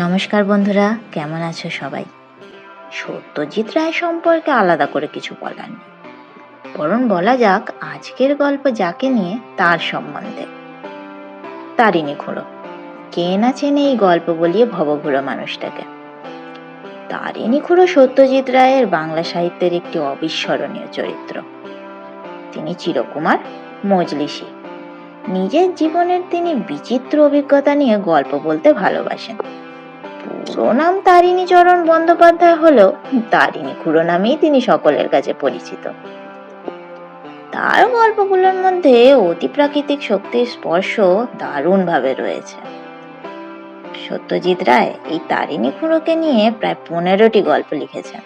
নমস্কার বন্ধুরা, কেমন আছো সবাই? সত্যজিৎ রায় সম্পর্কে আলাদা করে কিছু বলার নেই। বরং বলা যাক, আজকের গল্প যাকে নিয়ে তার সম্বন্ধে। তারিণী খুঁড়ো কে না চেনে এই গল্প বলিয়ে ভবঘুরো মানুষটাকে? তারিণী খুঁড়ো সত্যজিৎ রায়ের বাংলা সাহিত্যের একটি অবিস্মরণীয় চরিত্র। তিনি চিরকুমার, মজলিসি। নিজের জীবনের তিনি বিচিত্র অভিজ্ঞতা নিয়ে গল্প বলতে ভালোবাসেন। পুরো নাম তারিণী চরণ বন্দ্যোপাধ্যায় হলেও তারিণী খুড়ো নামেই তিনি সকলের কাছে পরিচিত। তার গল্পগুলোর মধ্যে অতি প্রাকৃতিক শক্তির স্পর্শ দারুণভাবে রয়েছে। সত্যজিৎ রায় এই তারিণী খুড়োকে নিয়ে প্রায় পনেরোটি গল্প লিখেছেন।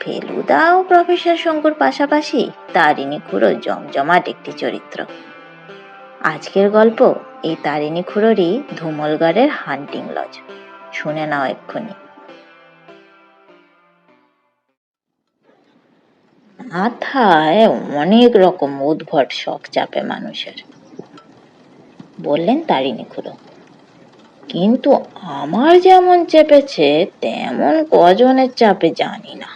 ফেলুদা ও প্রফেসর শঙ্কুর পাশাপাশি তারিণী খুড়ো জমজমাট একটি চরিত্র। আজকের গল্প এই তারিণী খুড়োরই ধুমলগড়ের হান্টিং লজ। শুনে নাও এক্ষুনি। মাথায় অনেক রকম উদ্ভট শখ চাপে মানুষের। বললেন তারিণী খুড়ো, কিন্তু আমার যেমন চেপেছে, তেমন কজনের চাপে জানি না।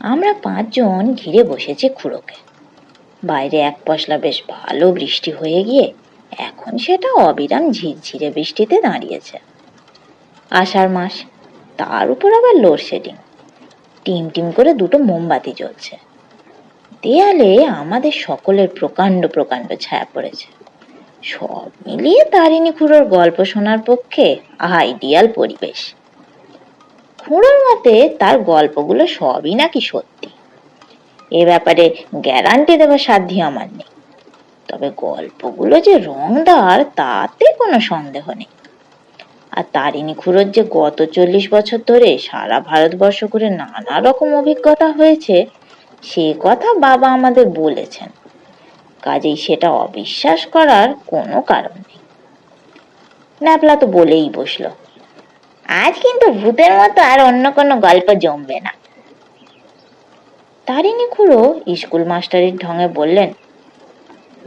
আমরা পাঁচজন ঘিরে বসেছি খুড়োকে। বাইরে এক পশলা বেশ ভালো বৃষ্টি হয়ে গিয়ে এখন সেটা অবিরাম ঝিরঝিরে বৃষ্টিতে দাঁড়িয়েছে। আষাঢ় মাস, তার উপর আবার লোডশেডিং টিম টিম করে দুটো মোমবাতি জ্বলছে। দেয়ালে আমাদের সকলের প্রকাণ্ড প্রকাণ্ড ছায়া পড়েছে। সব মিলিয়ে তারিণী খুঁড়োর গল্প শোনার পক্ষে আইডিয়াল পরিবেশ। খুঁড়োর মতে তার গল্পগুলো সবই নাকি সত্যি। এ ব্যাপারে গ্যারান্টি দেওয়ার সাধ্য আমার নেই। তবে গল্পগুলো যে রংদার, তাতে কোনো সন্দেহ নেই। আর তারিণী খুড়োর যে গত চল্লিশ বছর ধরে সারা ভারতবর্ষ ঘুরে নানা রকম অভিজ্ঞতা হয়েছে, সে কথা বাবা আমাদের বলেছেন। কাজেই সেটা অবিশ্বাস করার কোনো কারণ নেই। ন্যাপলা তো বলেই বসল, আজ কিন্তু ভূতের মতো আর অন্য কোনো গল্প জমবে না। তারিণী খুড়ো স্কুল মাস্টারের ঢঙে বললেন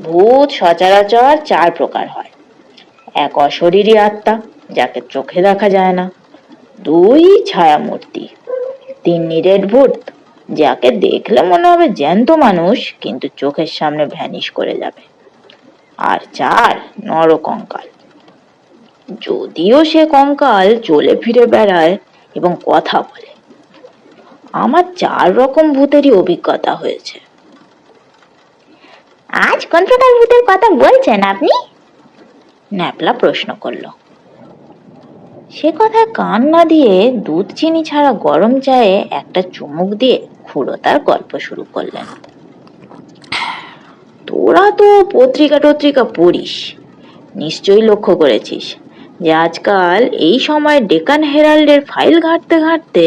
ভূত সচরাচর চার প্রকার হয়। এক অশরীরী আত্মা, যাকে চোখে দেখা যায় না। দুই ছায়ামূর্তি। তিন নিরেট ভূত, যাকে দেখলে মনে হবে জ্যান্ত মানুষ, কিন্তু চোখের সামনে ভ্যানিশ করে যাবে। আর চার, নরকঙ্কাল। যদিও সে কঙ্কাল চলে ফিরে বেড়ায় এবং কথা বলে। আমার চার রকম ভূতেরই অভিজ্ঞতা হয়েছে। আজ কোন ভূতের কথা বলছেন আপনি? ন্যাপলা প্রশ্ন করল। সে কথা কান না দিয়ে দুধ চিনি ছাড়া গরম চায়ে একটা চুমুক দিয়ে খুড়ো তার গল্প শুরু করলেন। তোরা তো পত্রিকা টত্রিকা পড়িস, নিশ্চয়ই লক্ষ্য করেছিস যে আজকাল এই সময় ডেকান হেরাল্ডের ফাইল ঘাঁটতে ঘাঁটতে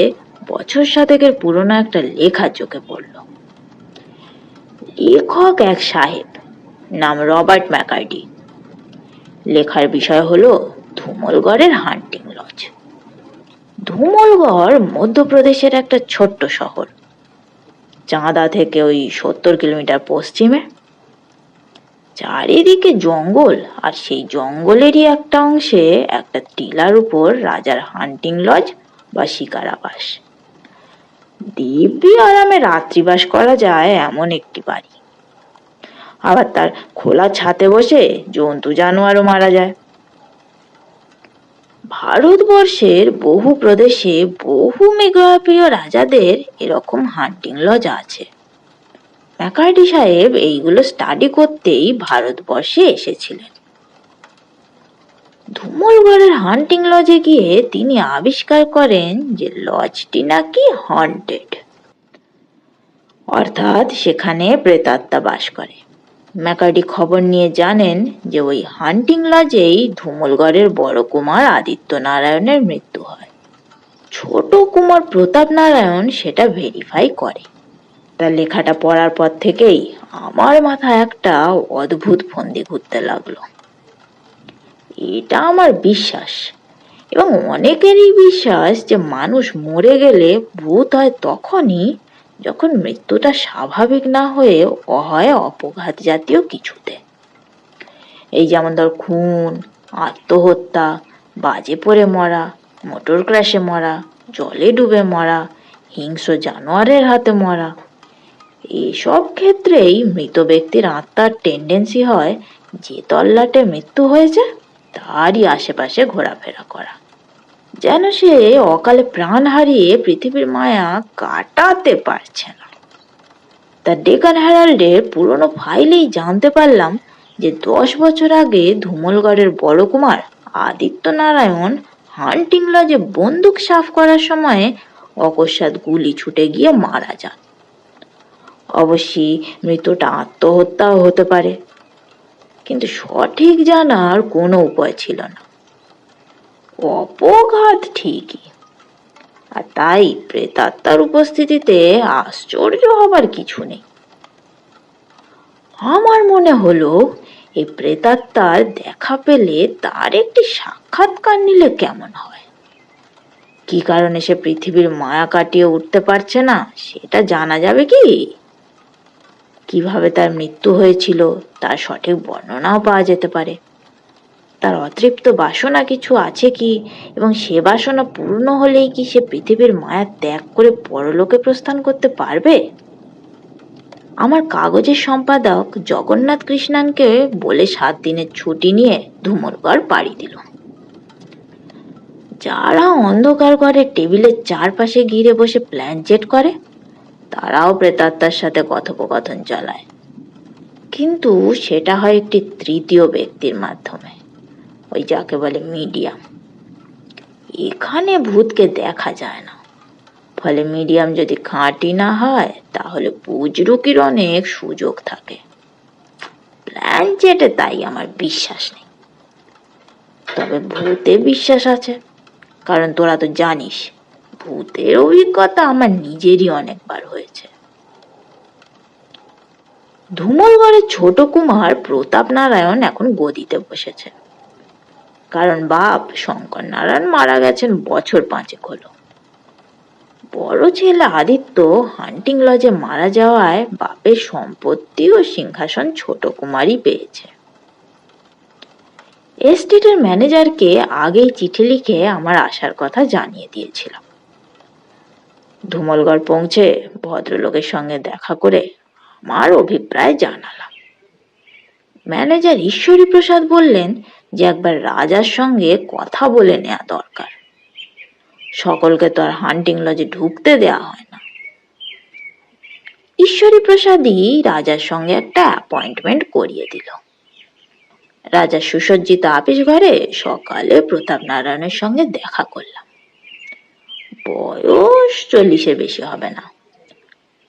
বছর সাতেকের পুরনো একটা লেখা চোখে পড়ল। লেখক এক সাহেব, নাম রবার্ট ম্যাকার্ডি। লেখার বিষয় হলো ধুমলগড়ের হান্টিং লজ। ধুমলগড় মধ্যপ্রদেশের একটা ছোট্ট শহর, চাঁদা থেকে ওই সত্তর কিলোমিটার পশ্চিমে। চারিদিকে জঙ্গল, আর সেই জঙ্গলেরই একটা অংশে একটা টিলার উপর রাজার হান্টিং লজ বা শিকারাবাস দিব্যি আরামে রাত্রিবাস করা যায় এমন একটি বাড়ি। আবার তার খোলা ছাতে বসে জন্তু জানোয়ারও মারা যায়। ভারতবর্ষের বহু প্রদেশে বহু মেঘপ্রিয় রাজাদের এরকম হান্টিং লজ আছে। ম্যাকার্ডি সাহেব এইগুলো স্টাডি করতেই ভারতবর্ষে এসেছিলেন। ধুমলগড়ের হান্টিং লজে গিয়ে তিনি আবিষ্কার করেন যে লজটি নাকি হন্টেড অর্থাৎ সেখানে প্রেতাত্মা বাস করে। ম্যাকার্ডি খবর নিয়ে জানেন যে ওই হান্টিং লজেই ধুমলগড়ের বড় কুমার আদিত্য নারায়ণের মৃত্যু হয়। ছোট কুমার প্রতাপ নারায়ণ সেটা ভেরিফাই করে। তার লেখাটা পড়ার পর থেকেই আমার মাথায় একটা অদ্ভুত ফন্দি ঘুরতে লাগল। এটা আমার বিশ্বাস। এবং অনেকেরই বিশ্বাস যে মানুষ মরে গেলে ভূত হয় তখনই যখন মৃত্যুটা স্বাভাবিক না হয়ে হয় অপঘাত জাতীয় কিছুতে। এই যেমন ধর খুন, আত্মহত্যা, বাজে পড়ে মরা, মোটর ক্র্যাশে মরা, জলে ডুবে মরা, হিংস্র জানোয়ারের হাতে মরা, এসব ক্ষেত্রেই মৃত ব্যক্তির আত্মার টেন্ডেন্সি হয় যে তল্লাটে মৃত্যু হয়েছে। তারই আশেপাশে ঘোরাফেরা করা। যেন সে অকালে প্রাণ হারিয়ে পৃথিবীর মায়া কাটাতে পারছে না। তা ডেকান হ্যারাল্ডের পুরনো ফাইলেই জানতে পারলাম যে দশ বছর আগে ধুমলগড়ের বড় কুমার আদিত্য নারায়ণ হান্টিং লজে বন্দুক সাফ করার সময় অকস্মাৎ গুলি ছুটে গিয়ে মারা যান। অবশ্যই মৃতটা আত্মহত্যাও হতে পারে। কিন্তু সঠিক জানার কোনো উপায় ছিল না। অপঘাত ঠিকই। আর তাই প্রেতাত্মার উপস্থিতিতে আশ্চর্য হবার কিছু নেই। আমার মনে হলো, এই প্রেতাত্মার দেখা পেলে তার একটি সাক্ষাৎকার নিলে কেমন হয়? কি কারণে সে পৃথিবীর মায়া কাটিয়ে উঠতে পারছে না, সেটা জানা যাবে কি? কীভাবে তার মৃত্যু হয়েছিল, তার সঠিক বর্ণনাও পাওয়া যেতে পারে। তার অতৃপ্ত বাসনা কিছু আছে কি? এবং সে বাসনা পূর্ণ হলেই কি সে পৃথিবীর মায়া ত্যাগ করে পরলোকে প্রস্থান করতে পারবে? আমার কাগজের সম্পাদক জগন্নাথ কৃষ্ণানকে বলে সাত দিনের ছুটি নিয়ে ধুমরগড় পাড়ি দিল। যারা অন্ধকার ঘরে টেবিলের চারপাশে ঘিরে বসে প্ল্যান চেট করে তারাও প্রেতাত্মার সাথে কথোপকথন চালায়। কিন্তু সেটা হয় একটি তৃতীয় ব্যক্তির মাধ্যমে, ওই যাকে বলে মিডিয়াম। এখানে ভূতকে দেখা যায় না। ফলে মিডিয়াম যদি খাঁটি না হয়, তাহলে পুজরুকির অনেক সুযোগ থাকে। প্ল্যান চেটে তাই আমার বিশ্বাস নেই। তবে ভূতে বিশ্বাস আছে, কারণ তোরা তো জানিস ভূতের অভিজ্ঞতা আমার নিজেরই অনেকবার হয়েছে। ধুমলগড়ের ছোট কুমার প্রতাপ নারায়ণ এখন গদিতে বসেছে। কারণ বাপ শঙ্কর নারায়ণ মারা গেছেন বছর পাঁচেক হলো। বড় ছেলে আদিত্য হান্টিং লজে মারা যাওয়ায় বাপের সম্পত্তি ও সিংহাসন ছোট কুমারই পেয়েছে। এস্টেটের ম্যানেজারকে আগেই চিঠি লিখে আমার আসার কথা জানিয়ে দিয়েছিলাম। ধুমলগড় পৌঁছে ভদ্রলোকের সঙ্গে দেখা করে আমার অভিপ্রায় জানালাম। ম্যানেজার ঈশ্বরী প্রসাদ বললেন যে একবার রাজার সঙ্গে কথা বলে নেওয়া দরকার। সকলকে তো আর হান্টিং লজে ঢুকতে দেয়া হয় না। ঈশ্বরী প্রসাদই রাজার সঙ্গে একটা অ্যাপয়েন্টমেন্ট করিয়ে দিল। রাজা সুসজ্জিত আপিস ঘরে সকালে প্রতাপ নারায়ণের সঙ্গে দেখা করলাম। বয়স চল্লিশের বেশি হবে না।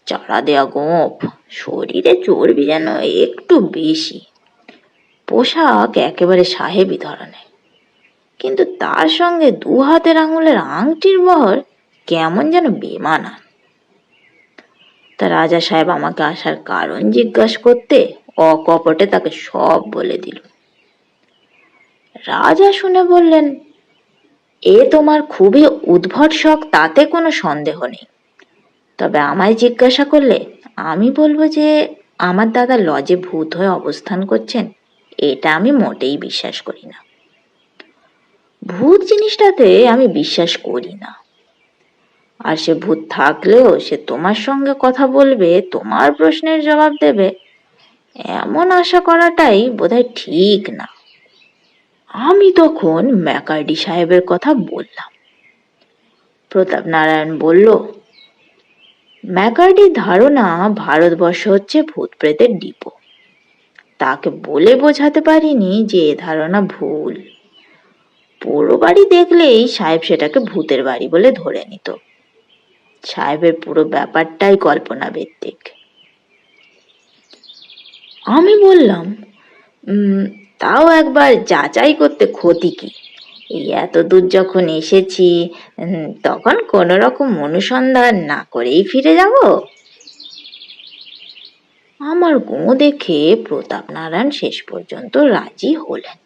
চারা দেয়া গোপ শরীরে চর্বি যেন একটু বেশি। পোশাক একেবারে সাহেবি ধরনের। কিন্তু তার সঙ্গে দু হাতের আঙুলের আংটির বহর কেমন যেন বেমানান তা রাজা সাহেব আমাকে আসার কারণ জিজ্ঞাসা করতে অকপটে তাকে সব বলে দিল। রাজা শুনে বললেন এ তোমার খুবই উদ্ভট শখ, তাতে কোনো সন্দেহ নেই। তবে আমায় জিজ্ঞাসা করলে, আমি বলব যে, আমার দাদা লজে ভূত হয়ে অবস্থান করছেন, এটা আমি মোটেই বিশ্বাস করি না। ভূত জিনিসটাতে আমি বিশ্বাস করি না। আর সে ভূত থাকলেও সে তোমার সঙ্গে কথা বলবে, তোমার প্রশ্নের জবাব দেবে, এমন আশা করাটাই বোধহয় ঠিক না। আমি তখন ম্যাকার্ডি সাহেবের কথা বললাম। প্রতাপ নারায়ণ বলল ম্যাকার্ডির ধারণা ভারতবর্ষ হচ্ছে ভূত প্রেতের ডিপো। তাকে বলে বোঝাতে পারিনি যে এ ধারণা ভুল। পোড়ো বাড়ি দেখলেই সাহেব সেটাকে ভূতের বাড়ি বলে ধরে নিত। সাহেবের পুরো ব্যাপারটাই কল্পনা ভিত্তিক আমি বললাম "উম, তাও একবার যাচাই করতে ক্ষতি কি? এই এত দূর যখন এসেছি তখন কোনো রকম অনুসন্ধান না করেই ফিরে যাব? আমার গো দেখে প্রতাপ নারায়ণ শেষ পর্যন্ত রাজি হলেন।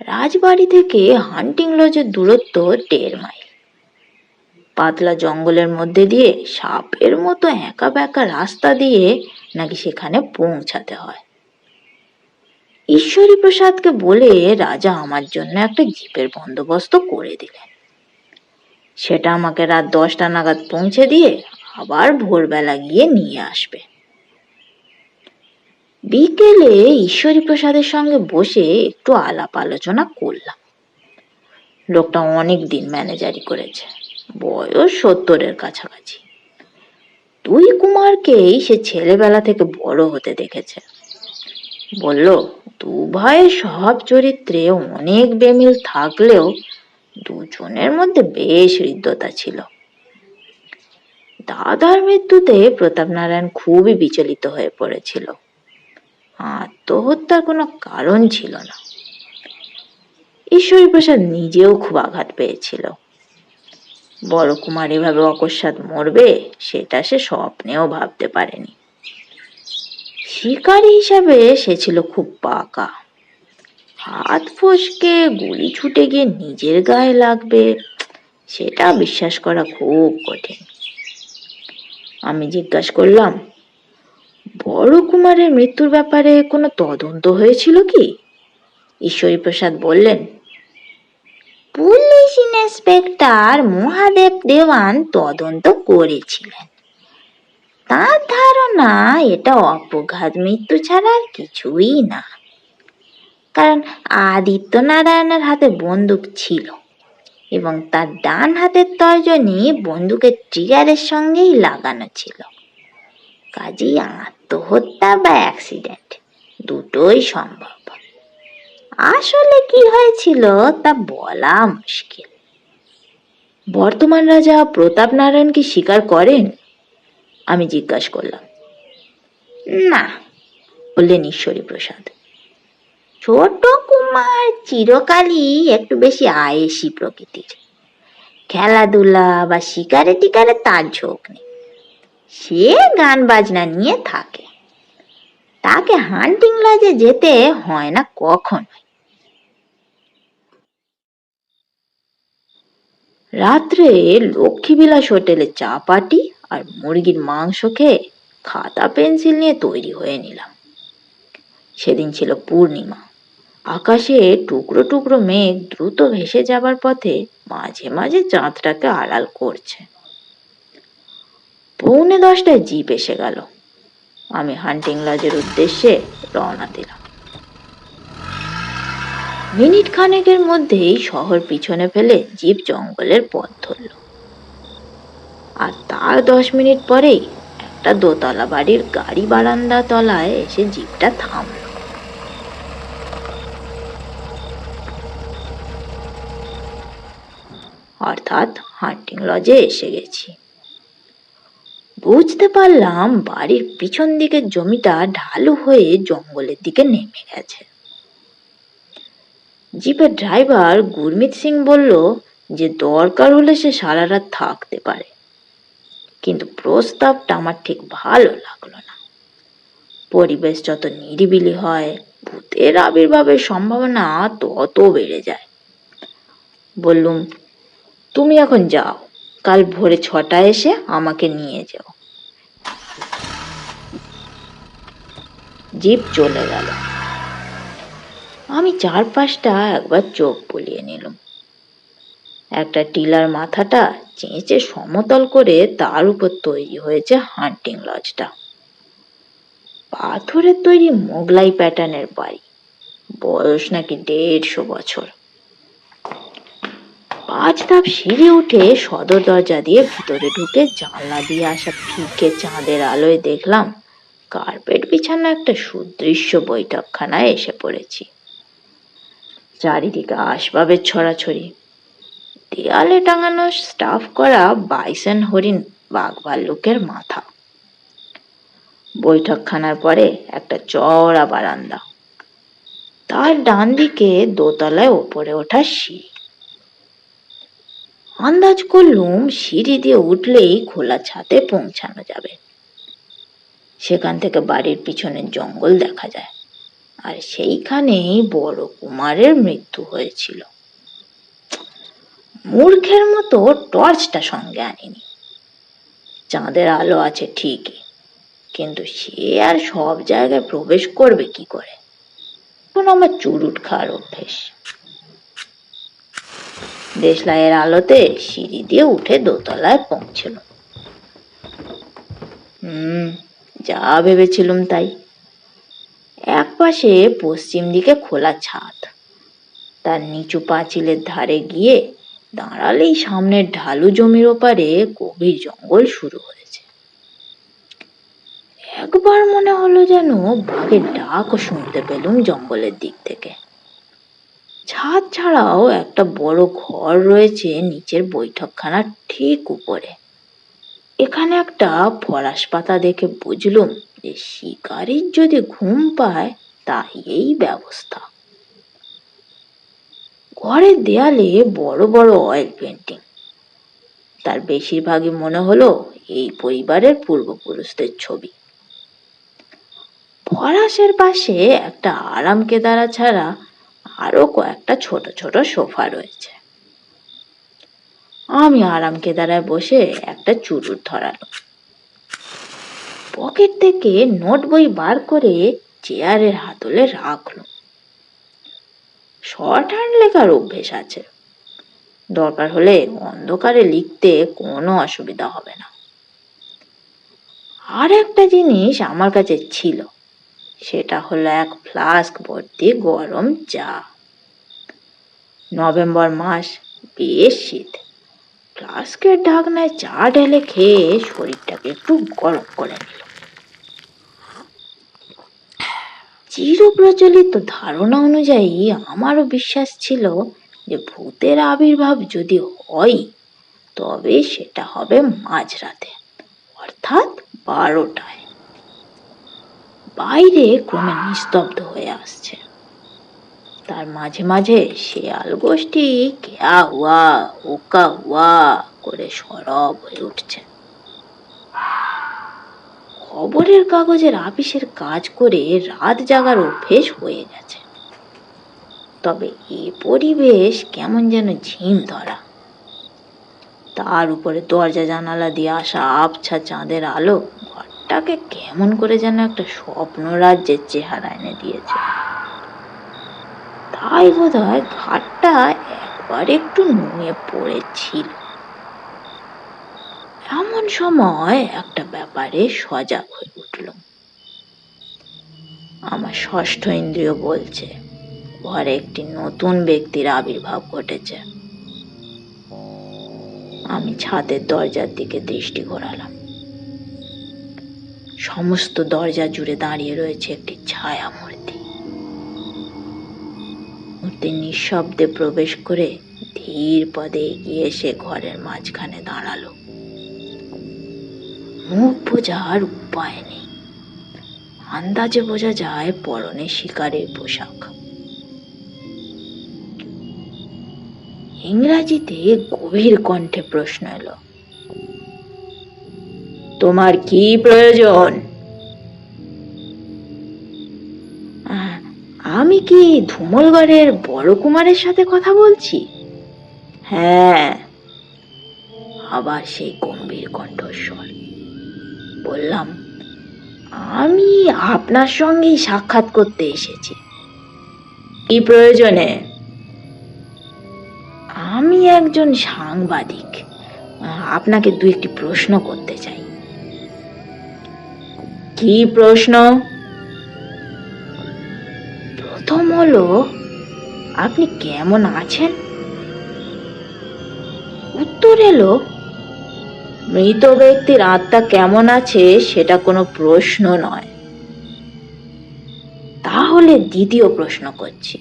রাজবাড়ি থেকে হান্টিং লজের দূরত্ব দেড় মাইল। পাতলা জঙ্গলের মধ্যে দিয়ে সাপের মতো একা বেঁকা রাস্তা দিয়ে নাকি সেখানে পৌঁছাতে হয়? ঈশ্বরী প্রসাদকে বলে রাজা আমার জন্য একটা জিপের বন্দোবস্ত করে দিলেন। সেটা আমাকে রাত দশটা নাগাদ পৌঁছে দিয়ে আবার ভোরবেলা গিয়ে নিয়ে আসবে। বিকেলে ঈশ্বরী প্রসাদের সঙ্গে বসে একটু আলাপ আলোচনা করলাম। লোকটা অনেক দিন ম্যানেজারি করেছে। বয়স সত্তরের কাছাকাছি। দুই কুমারকেই সে ছেলেবেলা থেকে বড় হতে দেখেছে। বলল দু ভাইয়ের স্বভাব চরিত্রে অনেক বেমিল থাকলেও দুজনের মধ্যে বেশ হৃদ্যতা ছিল। দাদার মৃত্যুতে প্রতাপ নারায়ণ খুবই বিচলিত হয়ে পড়েছিল। আত্মহত্যার কোনো কারণ ছিল না। ঈশ্বরী প্রসাদ নিজেও খুব আঘাত পেয়েছিল। বড় কুমার এভাবে অকস্মাৎ মরবে, সেটা সে স্বপ্নেও ভাবতে পারেনি। শিকারী হিসাবে সে ছিল খুব পাকা। হাত ফসকে গুলি ছুটে গিয়ে নিজের গায়ে লাগবে, সেটা বিশ্বাস করা খুব কঠিন। আমি জিজ্ঞাসা করলাম, বড় কুমারের মৃত্যুর ব্যাপারে কোনো তদন্ত হয়েছিল কি? ঈশ্বরী প্রসাদ বললেন, পুলিশ ইন্সপেক্টর মহাদেব দেওয়ান তদন্ত করেছিলেন। তার ধারণা, এটা অপঘাত মৃত্যু ছাড়া আর কিছুই না। কারণ আদিত্য নারায়ণের হাতে বন্দুক ছিল এবং তার ডান হাতের তর্জনী বন্দুকের ট্রিগারের সঙ্গেই লাগানো ছিল। কাজেই আত্মহত্যা বা অ্যাক্সিডেন্ট দুটোই সম্ভব। আসলে কি হয়েছিল তা বলা মুশকিল। বর্তমান রাজা প্রতাপ নারায়ণ কি স্বীকার করেন আমি জিজ্ঞাসা করলাম, না, বললেন ঈশ্বরী প্রসাদ ছোট কুমার চিরকালই একটু বেশি আয়েসি প্রকৃতির। খেলাধুলা বা শিকারে টিকারে তার ঝোঁক নেই। সে গান বাজনা নিয়ে থাকে। তাকে হান্টিং লজে যেতে হয় না কখনো রাত্রে লক্ষ্মীবিলাস হোটেলে চা পাটি আর মুরগির মাংস খেয়ে খাতা, পেন্সিল নিয়ে তৈরি হয়ে নিলাম। সেদিন ছিল পূর্ণিমা। আকাশে টুকরো টুকরো মেঘ দ্রুত ভেসে যাবার পথে মাঝে মাঝে চাঁদটাকে আড়াল করছে। পৌনে দশটায় জিপ এসে গেল। আমি হান্টিং লজের উদ্দেশ্যে রওনা দিলাম। মিনিট খানেকের মধ্যেই শহর পিছনে ফেলে জিপ জঙ্গলের পথ ধরল। আর তার দশ মিনিট পরেই একটা দোতলা বাড়ির গাড়ি বারান্দা তলায় এসে জিপটা থামল। অর্থাৎ হান্টিং লজে এসে গেছি। বুঝতে পারলাম বাড়ির পিছন দিকের জমিটা ঢালু হয়ে জঙ্গলের দিকে নেমে গেছে। জিপের ড্রাইভার গুরমিত সিং বলল যে দরকার হলে সে সারা রাত থাকতে পারে। কিন্তু প্রস্তাবটা আমার ঠিক ভালো লাগল না। পরিবেশ যত নিরিবিলি হয়, ভূতের আবির্ভাবের সম্ভাবনা তত বেড়ে যায়। বললুম, তুমি এখন যাও, কাল ভোরে ছটায় এসে আমাকে নিয়ে যাও। জিপ চলে গেল। আমি চারপাশটা একবার চোখ বুলিয়ে নিলাম। একটা টিলার মাথাটা চেঁচে সমতল করে তার উপর তৈরি হয়েছে হান্টিং লজটা পাথরের তৈরি মোগলাই প্যাটার্নের বাড়ি। বয়স নাকি দেড়শো বছর। পাঁচ ধাপ সিঁড়ি উঠে সদর দরজা দিয়ে ভিতরে ঢুকে জানলা দিয়ে আসা ফিকে চাঁদের আলোয় দেখলাম, কার্পেট বিছানো একটা সুদৃশ্য বৈঠকখানায় এসে পড়েছি। চারিদিকে আসবাবের ছড়াছড়ি দেয়ালে টাঙানো স্টাফ করা বাইসন হরিণ বাঘ ভাল্লুকের মাথা। বৈঠকখানার পরে একটা চওড়া বারান্দা। তার ডান দিকে দোতলায় ওপরে ওঠা সিঁড়ি। আন্দাজ করলুম সিঁড়ি দিয়ে উঠলেই খোলা ছাদে পৌঁছানো যাবে। সেখান থেকে বাড়ির পিছনের জঙ্গল দেখা যায়। আর সেইখানেই বড় কুমারের মৃত্যু হয়েছিল। মূর্খের মতো টর্চটা সঙ্গে আনিনি। চাঁদের আলো আছে ঠিকই, কিন্তু সে আর সব জায়গায় প্রবেশ করবে কি করে? এখন আমার চুরুট খাওয়ার অভ্যেস। দেশলাইয়ের আলোতে সিঁড়ি দিয়ে উঠে দোতলায় পৌঁছল হুম, যা ভেবেছিলুম তাই। এক পাশে পশ্চিম দিকে খোলা ছাদ। তার নিচু পাঁচিলের ধারে গিয়ে দাঁড়ালেই সামনের ঢালু জমির ওপারে গভীর জঙ্গল শুরু হয়েছে। একবার মনে হলো যেন বাঘের ডাকও শুনতে পেলুম জঙ্গলের দিক থেকে। ছাদ ছাড়াও একটা বড় ঘর রয়েছে নিচের বৈঠকখানার ঠিক উপরে। এখানে একটা ফরাস পাতা দেখে বুঝলুম যে শিকারির যদি ঘুম পায়, তাই এই ব্যবস্থা। ঘরের দেয়ালে বড় বড় অয়েল পেন্টিং তার বেশিরভাগই মনে হলো এই পরিবারের পূর্বপুরুষদের ছবি। ফরাসের পাশে একটা আরাম কেদারা ছাড়া আরও কয়েকটা ছোট ছোট সোফা রয়েছে। আমি আরাম কেদারায় বসে একটা চুরুট ধরালো। পকেট থেকে নোট বই বার করে চেয়ারের হাতলে রাখল। শর্ট হ্যান্ড লেখার অভ্যেস আছে। দরকার হলে অন্ধকারে লিখতে কোনো অসুবিধা হবে না। আর একটা জিনিস আমার কাছে ছিল, সেটা হলো এক ফ্লাস্ক ভর্তি গরম চা। নভেম্বর মাস, বেশ শীত। ফ্লাস্কের ঢাকনায় চা ঢেলে খেয়ে শরীরটাকে একটু গরম করে নিল। চিরপ্রচলিত ধারণা অনুযায়ী আমারও বিশ্বাস ছিল যে ভূতের আবির্ভাব যদি হয়, তবে সেটা হবে মাঝরাতে, অর্থাৎ বারোটায়। বাইরে ক্রমে নিস্তব্ধ হয়ে আসছে। তার মাঝে মাঝে শেয়াল গোষ্ঠী কেয়া হুয়া ওকা হুয়া করে সরব হয়ে উঠছে। খবরের কাগজের আপিসের কাজ করে রাত জাগার অভ্যেস হয়ে গেছে। তবে এ পরিবেশ কেমন যেন ঝিম ধরা। তার উপরে দরজা জানালা দিয়ে আসা আবছা চাঁদের আলো ঘরটাকে কেমন করে যেন একটা স্বপ্ন রাজ্যের চেহারা এনে দিয়েছে। তাই বোধ হয় ঘাটটা একবার একটু নুয়ে পড়েছিল। এমন সময় একটা ব্যাপারে সজাগ হয়ে উঠল। আমার ষষ্ঠ ইন্দ্রিয় বলছে, ঘরে একটি নতুন ব্যক্তির আবির্ভাব ঘটেছে। আমি ছাদের দরজার দিকে দৃষ্টি ঘোরালাম। সমস্ত দরজা জুড়ে দাঁড়িয়ে রয়েছে একটি ছায়া মূর্তি মূর্তি নিঃশব্দে প্রবেশ করে ধীর পদে এগিয়ে এসে ঘরের মাঝখানে দাঁড়াল। মুখ বোঝার উপায় নেই। আন্দাজে বোঝা যায় পরনে শিকারের পোশাক। ইংরাজিতে গভীর কণ্ঠে প্রশ্ন এলো, তোমার কি প্রয়োজন? আমি কি ধুমলগড়ের বড় কুমারের সাথে কথা বলছি? হ্যাঁ। আবার সেই গম্ভীর কণ্ঠস্বর। বললাম, আমি আপনার সঙ্গেই সাক্ষাৎ করতে এসেছি। কি প্রয়োজনে? আমি একজন সাংবাদিক। আপনাকে দু একটি প্রশ্ন করতে চাই। কি প্রশ্ন? প্রথম হলো, আপনি কেমন আছেন? উত্তর এলো মৃত ব্যক্তির আত্মা কেমন আছে সেটা কোনো প্রশ্ন নয়। তাহলে দ্বিতীয় প্রশ্ন করছি।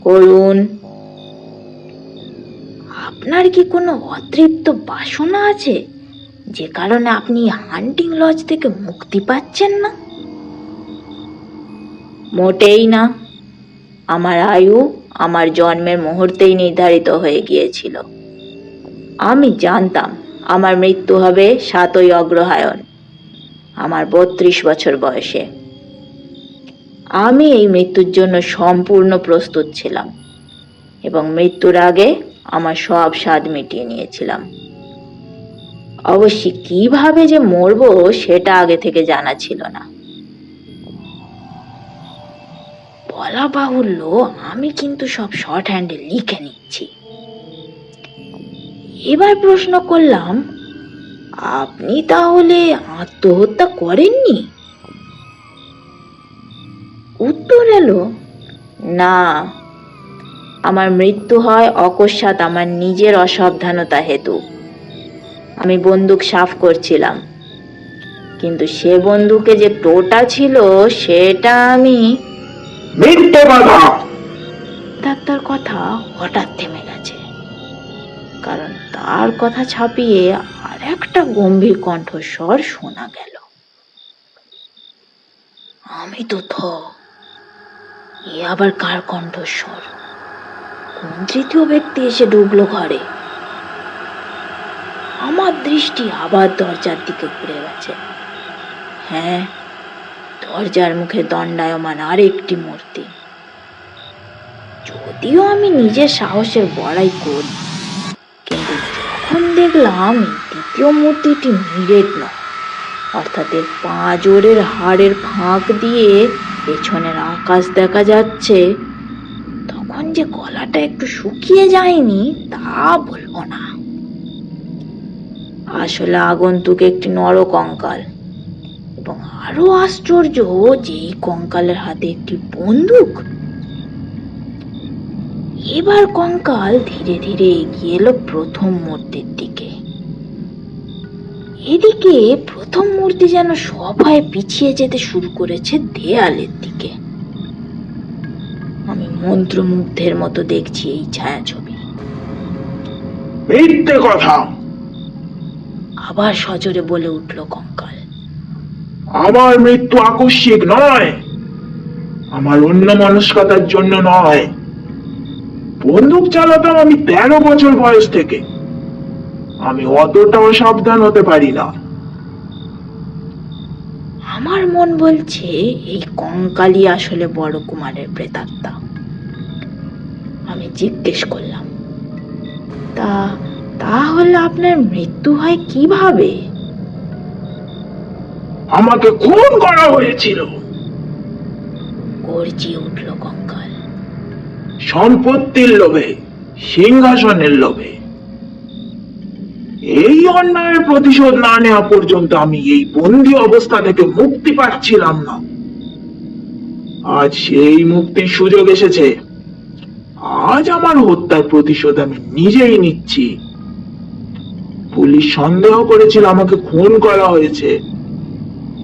করুন, আপনার কি কোনো অতৃপ্ত বাসনা আছে? যে কারণে আপনি হান্টিং লজ থেকে মুক্তি পাচ্ছেন না? মোটেই না। আমার আয়ু আমার জন্মের মুহূর্তেই নির্ধারিত হয়ে গিয়েছিল। আমি জানতাম আমার মৃত্যু হবে সাতই অগ্রহায়ণ, আমার বত্রিশ বছর বয়সে। আমি এই মৃত্যুর জন্য সম্পূর্ণ প্রস্তুত ছিলাম এবং মৃত্যুর আগে আমার সব স্বাদ মিটিয়ে নিয়েছিলাম। অবশ্যই কীভাবে যে মরবো সেটা আগে থেকে জানা ছিল না। বলা বাহুল্য, আমি কিন্তু সব শর্ট হ্যান্ডে লিখে নিচ্ছি। এবার প্রশ্ন করলাম আপনি তাহলে আত্মহত্যা করেননি? উত্তর এলো না। আমার মৃত্যু হয় অকস্মাৎ আমার নিজের অসাবধানতা হেতু। আমি বন্দুক সাফ করছিলাম কিন্তু সে বন্দুকে যে টোটা ছিল সেটা আমি ডাক্তার কথা হঠাৎ থেমে গেছে। কারণ তার কথা ছাপিয়ে আর একটা গম্ভীর কণ্ঠস্বর শোনা গেল। আমি তো থ। এ আবার কার কণ্ঠস্বর? কোন তৃতীয় ব্যক্তি এসে ঢুকলো ঘরে? আমার দৃষ্টি আবার দরজার দিকে ঘুরে গেছে। হ্যাঁ দরজার মুখে দণ্ডায়মান আরেকটি মূর্তি। যদিও আমি নিজের সাহসের বড়াই করি কিন্তু যখন দেখলাম দ্বিতীয় মূর্তিটি মিরেট নয়। অর্থাৎ এর পা জোরের হাড়ের ফাঁক দিয়ে পেছনের আকাশ দেখা যাচ্ছে। তখন যে গলাটা একটু শুকিয়ে যায়নি, তা বলব না। আসলে আগন্তুক একটি নর কঙ্কাল এবং আরও আশ্চর্য যে এই কঙ্কালের হাতে একটি বন্দুক এবার কঙ্কাল ধীরে ধীরে এগিয়ে এলো প্রথম মূর্তির দিকে। এদিকে প্রথম মূর্তি যেন সবাই পিছিয়ে যেতে শুরু করেছে দেয়ালের দিকে। আমি মন্ত্রমুগ্ধের মতো দেখছি এই ছায়াছবি। মিথ্যে কথা! আবার সজোরে বলে উঠল কঙ্কাল। আমার মৃত্যু আকস্মিক নয় আমার অন্য মনস্কতার জন্য নয়। বন্দুক চালাতাম আমি তেরো বছর বয়স থেকে। আমি অতটাও সাবধান হতে পারি না। আমার মন বলছে এই কঙ্কালই আসলে বড় কুমারের প্রেতাত্মা। আমি জিজ্ঞেস করলাম তা তাহলে আপনার মৃত্যু হয় কীভাবে? আমাকে খুন করা হয়েছিল। গর্জিয়ে উঠল কঙ্কাল। সম্পত্তির লোভে, সিংহাসনের লোভে। এই অন্যায়ের প্রতিশোধ না নেওয়া পর্যন্ত আমি এই বন্দি অবস্থা থেকে মুক্তি পাচ্ছিলাম না। আজ সেই মুক্তির সুযোগ এসেছে। আজ আমার হত্যার প্রতিশোধ আমি নিজেই নিচ্ছি। পুলিশ সন্দেহ করেছিল আমাকে খুন করা হয়েছে,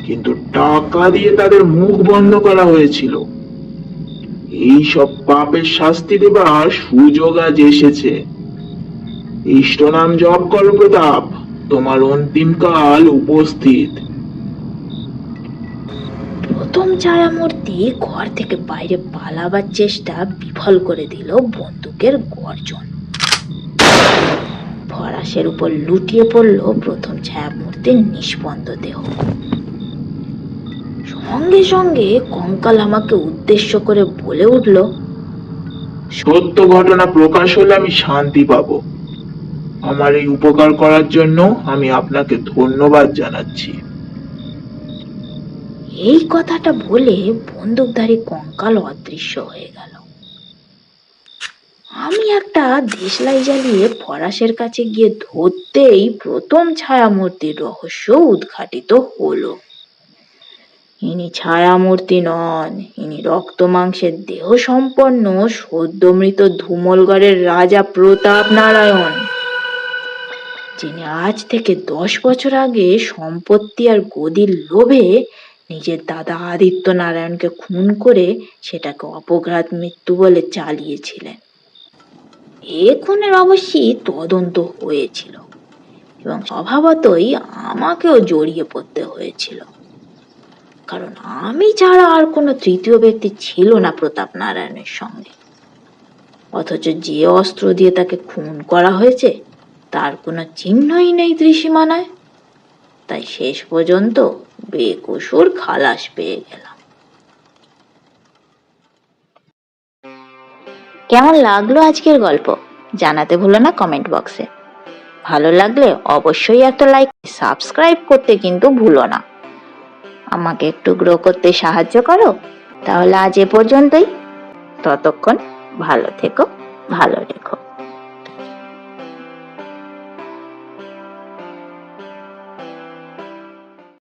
কিন্তু টাকা দিয়ে তাদের মুখ বন্ধ করা হয়েছিল। এই সব পাপের শাস্তি দেবার সুযোগ আজ এসেছে। ইষ্ট নাম জপ করো প্রতাপ, তোমার অন্তিম কাল উপস্থিত। প্রথম ছায়ামূর্তি ঘর থেকে বাইরে পালাবার চেষ্টা বিফল করে দিল বন্দুকের গর্জন। ফরাসের উপর লুটিয়ে পড়ল প্রথম ছায়ামূর্তির নিষ্পন্দ দেহ। সঙ্গে সঙ্গে কঙ্কাল আমাকে উদ্দেশ্য করে বলে উঠল সত্য ঘটনা প্রকাশ হলে আমি শান্তি পাবো। আমার এই উপকার করার জন্য আমি আপনাকে ধন্যবাদ জানাচ্ছি। এই কথাটা বলে বন্দুকধারী কঙ্কাল অদৃশ্য হয়ে গেল। আমি একটা দেশলাই জ্বালিয়ে ফরাসের কাছে গিয়ে ধরতেই প্রথম ছায়ামূর্তির রহস্য উদ্ঘাটিত হলো। ইনি ছায়ামূর্তি নন, ইনি রক্ত মাংসের দেহ সম্পন্ন সদ্যমৃত ধুমলগড়ের রাজা প্রতাপ নারায়ণ, যিনি আজ থেকে দশ বছর আগে সম্পত্তি আর গদির লোভে নিজের দাদা আদিত্য নারায়ণকে খুন করে সেটাকে অপঘাত মৃত্যু বলে চালিয়েছিলেন। এ খুনের অবশ্যই তদন্ত হয়েছিল এবং স্বভাবতই আমাকেও জড়িয়ে পড়তে হয়েছিল। কারণ আমি ছাড়া আর কোনো তৃতীয় ব্যক্তি ছিল না প্রতাপ নারায়ণের সঙ্গে। অথচ যে অস্ত্র দিয়ে তাকে খুন করা হয়েছে, তার কোনো চিহ্নই নেই ত্রিসীমানায় তাই শেষ পর্যন্ত বেকসুর খালাস পেয়ে গেলাম। কেমন লাগল আজকের গল্প? জানাতে ভুলো না কমেন্ট বক্সে। ভালো লাগলে অবশ্যই একটা লাইক, সাবস্ক্রাইব করতে কিন্তু ভুলো না। আমাকে একটু গ্রো করতে সাহায্য করো, তাহলে আজ এ পর্যন্তই। ততক্ষণ ভালো থেকো, ভালো রেখো।